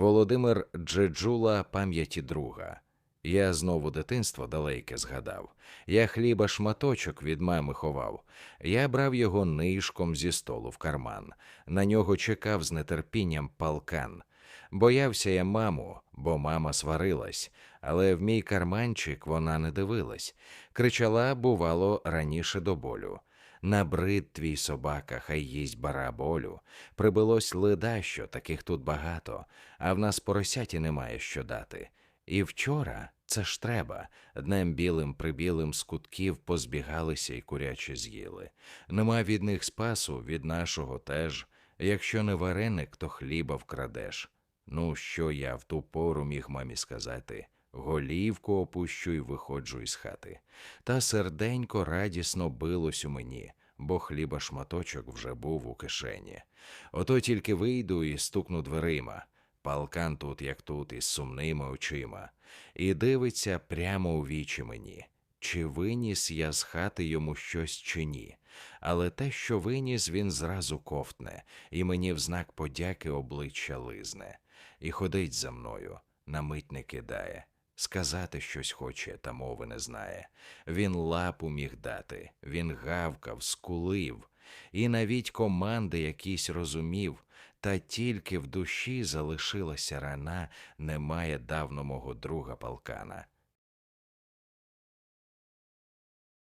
Володимир Джеджула пам'яті друга. Я знову дитинство далеке згадав. Я хліба шматочок від мами ховав. Я брав його нишком зі столу в карман. На нього чекав з нетерпінням палкан. Боявся я маму, бо мама сварилась, але в мій карманчик вона не дивилась. Кричала, бувало, раніше до болю. Набрид твій собака, хай їсть бараболю. Прибилось ледащо, таких тут багато, а в нас поросяті немає що дати. І вчора, це ж треба, днем білим прибілим з кутків позбігалися і куряче з'їли. Нема від них спасу, від нашого теж. Якщо не вареник, то хліба вкрадеш. Ну, що я в ту пору міг мамі сказати? Голівку опущу й виходжу із хати. Та серденько радісно билось у мені, бо хліба шматочок вже був у кишені. Ото тільки вийду і стукну дверима. Палкан тут, як тут, із сумними очима, і дивиться прямо у вічі мені, чи виніс я з хати йому щось чи ні. Але те, що виніс, він зразу ковтне, і мені в знак подяки обличчя лизне, і ходить за мною, на мить не кидає. Сказати щось хоче, та мови не знає. Він лапу міг дати, він гавкав, скулив, і навіть команди якісь розумів, та тільки в душі залишилася рана, немає давно мого друга полкана.